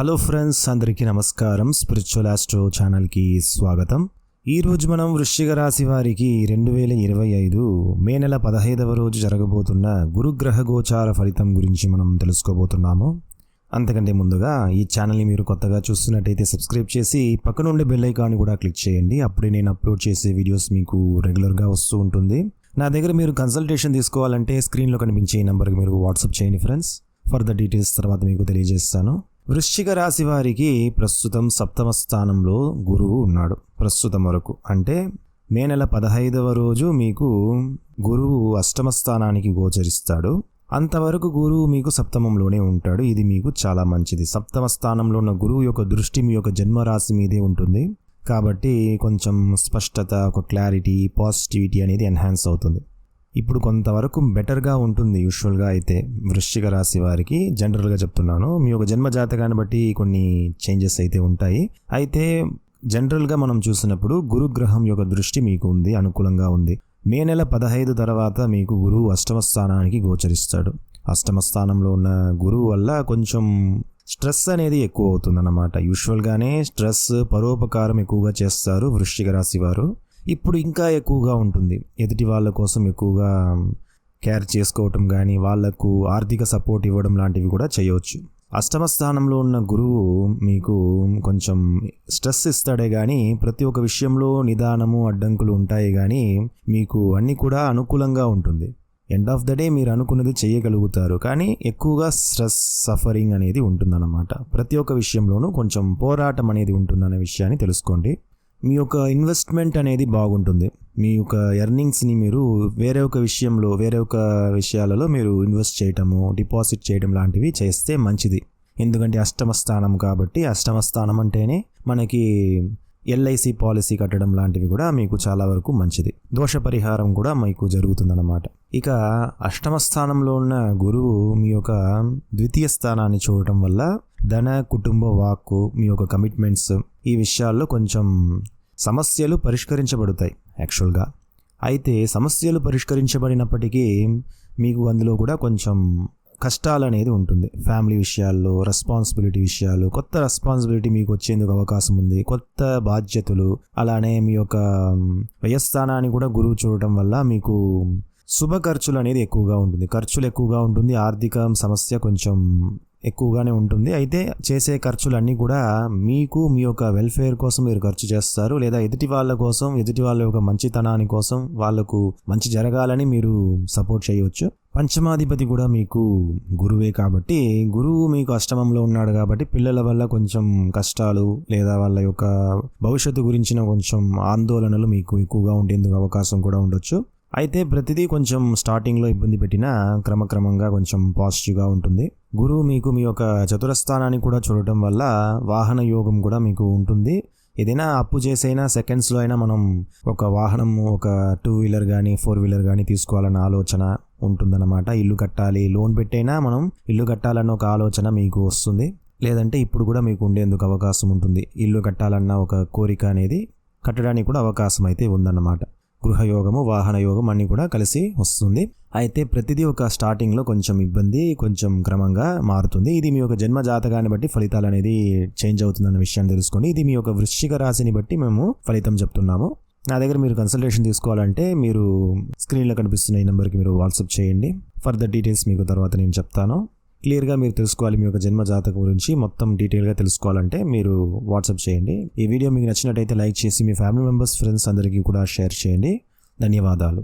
Hello friends అందరికీ నమస్కారం. Spiritual astro ఛానల్కి స్వాగతం. ఈరోజు మనం వృశ్చిక రాశి వారికి రెండు వేల ఇరవై ఐదు మే నెల పదహైదవ రోజు జరగబోతున్న గురుగ్రహ గోచార ఫలితం గురించి మనం తెలుసుకోబోతున్నాము. అంతకంటే ముందుగా ఈ ఛానల్ని మీరు కొత్తగా చూస్తున్నట్టయితే సబ్స్క్రైబ్ చేసి పక్కన ఉండే బెల్ ఐకాన్ కూడా క్లిక్ చేయండి. అప్పుడే నేను అప్లోడ్ చేసే వీడియోస్ మీకు రెగ్యులర్గా వస్తూ ఉంటుంది. నా దగ్గర మీరు కన్సల్టేషన్ తీసుకోవాలంటే స్క్రీన్లో కనిపించే ఈ నెంబర్కి మీరు వాట్సాప్ చేయండి ఫ్రెండ్స్. ఫర్దర్ డీటెయిల్స్ తర్వాత మీకు తెలియజేస్తాను. వృశ్చిక రాశి వారికి ప్రస్తుతం సప్తమ స్థానంలో గురువు ఉన్నాడు. ప్రస్తుతం వరకు. అంటే మే నెల పదహైదవ రోజు మీకు గురువు అష్టమ స్థానానికి గోచరిస్తాడు. అంతవరకు గురువు మీకు సప్తమంలోనే ఉంటాడు. ఇది మీకు చాలా మంచిది. సప్తమ స్థానంలో ఉన్న గురువు యొక్క దృష్టి మీ యొక్క జన్మరాశి మీదే ఉంటుంది. కాబట్టి కొంచెం స్పష్టత ఒక క్లారిటీ పాజిటివిటీ అనేది ఎన్హాన్స్ అవుతుంది. ఇప్పుడు కొంతవరకు బెటర్గా ఉంటుంది యూజువల్గా అయితే వృశ్చిక రాశి వారికి జనరల్గా చెప్తున్నాను. మీ యొక్క జన్మ జాతకాన్ని బట్టి కొన్ని చేంజెస్ అయితే ఉంటాయి. అయితే జనరల్గా మనం చూసినప్పుడు గురుగ్రహం యొక్క దృష్టి మీకు ఉంది అనుకూలంగా ఉంది. మే నెల పదహైదు తర్వాత మీకు గురువు అష్టమ స్థానానికి గోచరిస్తాడు. అష్టమ స్థానంలో ఉన్న గురువు వల్ల కొంచెం స్ట్రెస్ అనేది ఎక్కువ అవుతుందన్నమాట. యూజువల్గానే స్ట్రెస్ పరోపకారం ఎక్కువగా చేస్తారు వృశ్చిక రాశి వారు. ఇప్పుడు ఇంకా ఎక్కువగా ఉంటుంది. ఎదుటి వాళ్ళ కోసం ఎక్కువగా కేర్ చేసుకోవటం కానీ వాళ్ళకు ఆర్థిక సపోర్ట్ ఇవ్వడం లాంటివి కూడా చేయవచ్చు. అష్టమ స్థానంలో ఉన్న గురువు మీకు కొంచెం స్ట్రెస్ ఇస్తాడే కానీ ప్రతి ఒక్క విషయంలో నిదానము అడ్డంకులు ఉంటాయి కానీ మీకు అన్నీ కూడా అనుకూలంగా ఉంటుంది. ఎండ్ ఆఫ్ ద డే మీరు అనుకున్నది చేయగలుగుతారు. కానీ ఎక్కువగా స్ట్రెస్ సఫరింగ్ అనేది ఉంటుందన్నమాట. ప్రతి ఒక్క విషయంలోనూ కొంచెం పోరాటం అనేది ఉంటుందనే విషయాన్ని తెలుసుకోండి. మీ యొక్క ఇన్వెస్ట్మెంట్ అనేది బాగుంటుంది. మీ యొక్క ఎర్నింగ్స్ని మీరు వేరే ఒక విషయంలో వేరే ఒక విషయాలలో మీరు ఇన్వెస్ట్ చేయటము డిపాజిట్ చేయడం లాంటివి చేస్తే మంచిది. ఎందుకంటే అష్టమ స్థానం కాబట్టి అష్టమ స్థానం అంటేనే మనకి ఎల్ఐసి పాలసీ కట్టడం లాంటివి కూడా మీకు చాలా వరకు మంచిది. దోష పరిహారం కూడా మీకు జరుగుతుందన్నమాట. ఇక అష్టమ స్థానంలో ఉన్న గురువు మీ యొక్క ద్వితీయ స్థానాన్ని చూడటం వల్ల ధన కుటుంబ వాక్కు మీ యొక్క కమిట్మెంట్స్ ఈ విషయాల్లో కొంచెం సమస్యలు పరిష్కరించబడతాయి యాక్చువల్గా అయితే సమస్యలు పరిష్కరించబడినప్పటికీ మీకు అందులో కూడా కొంచెం కష్టాలు అనేది ఉంటుంది. ఫ్యామిలీ విషయాల్లో రెస్పాన్సిబిలిటీ విషయాలు కొత్త రెస్పాన్సిబిలిటీ మీకు వచ్చేందుకు అవకాశం ఉంది. కొత్త బాధ్యతలు అలానే మీ యొక్క వ్యయస్థానాన్ని కూడా గురువు చూడటం వల్ల మీకు శుభ ఖర్చులు అనేది ఎక్కువగా ఉంటుంది. ఖర్చులు ఎక్కువగా ఉంటుంది. ఆర్థిక సమస్య కొంచెం ఎక్కువగానే ఉంటుంది. అయితే చేసే ఖర్చులన్నీ కూడా మీకు మీ యొక్క వెల్ఫేర్ కోసం మీరు ఖర్చు చేస్తారు. లేదా ఎదుటి వాళ్ళ కోసం ఎదుటి వాళ్ళ యొక్క మంచితనాని కోసం వాళ్ళకు మంచి జరగాలని మీరు సపోర్ట్ చేయవచ్చు. పంచమాధిపతి కూడా మీకు గురువే కాబట్టి గురువు మీకు అష్టమంలో ఉన్నాడు కాబట్టి పిల్లల వల్ల కొంచెం కష్టాలు లేదా వాళ్ళ యొక్క భవిష్యత్తు గురించిన కొంచెం ఆందోళనలు మీకు ఎక్కువగా ఉండేందుకు అవకాశం కూడా ఉండొచ్చు. అయితే ప్రతిదీ కొంచెం స్టార్టింగ్లో ఇబ్బంది పెట్టినా క్రమక్రమంగా కొంచెం పాజిటివ్గా ఉంటుంది. గురువు మీకు మీ యొక్క చతురస్థానాన్ని కూడా చూడటం వల్ల వాహన యోగం కూడా మీకు ఉంటుంది. ఏదైనా అప్పు చేసైనా సెకండ్స్లో అయినా మనం ఒక వాహనం ఒక టూ వీలర్ కానీ ఫోర్ వీలర్ కానీ తీసుకోవాలన్న ఆలోచన ఉంటుందన్నమాట. ఇల్లు కట్టాలి లోన్ పెట్టైనా మనం ఇల్లు కట్టాలన్న ఒక ఆలోచన మీకు వస్తుంది. లేదంటే ఇప్పుడు కూడా మీకు ఉండేందుకు అవకాశం ఉంటుంది. ఇల్లు కట్టాలన్న ఒక కోరిక అనేది కట్టడానికి కూడా అవకాశం అయితే ఉందన్నమాట. గృహయోగము వాహనయోగం అన్నీ కూడా కలిసి వస్తుంది. అయితే ప్రతిదీ ఒక స్టార్టింగ్లో కొంచెం ఇబ్బంది కొంచెం క్రమంగా మారుతుంది. ఇది మీ యొక్క జన్మ జాతకాన్ని బట్టి ఫలితాలు అనేది చేంజ్ అవుతుందన్న విషయాన్ని తెలుసుకొని ఇది మీ యొక్క వృశ్చిక రాశిని బట్టి మేము ఫలితం చెప్తున్నాము. నా దగ్గర మీరు కన్సల్టేషన్ తీసుకోవాలంటే మీరు స్క్రీన్లో కనిపిస్తున్న ఈ నెంబర్కి మీరు వాట్సాప్ చేయండి. ఫర్దర్ డీటెయిల్స్ మీకు తర్వాత నేను చెప్తాను. క్లియర్గా మీరు తెలుసుకోవాలి మీ యొక్క జన్మ జాతకం గురించి మొత్తం డీటెయిల్గా తెలుసుకోవాలంటే మీరు వాట్సాప్ చేయండి. ఈ వీడియో మీకు నచ్చినట్టయితే లైక్ చేసి మీ ఫ్యామిలీ మెంబర్స్ ఫ్రెండ్స్ అందరికీ కూడా షేర్ చేయండి. ధన్యవాదాలు.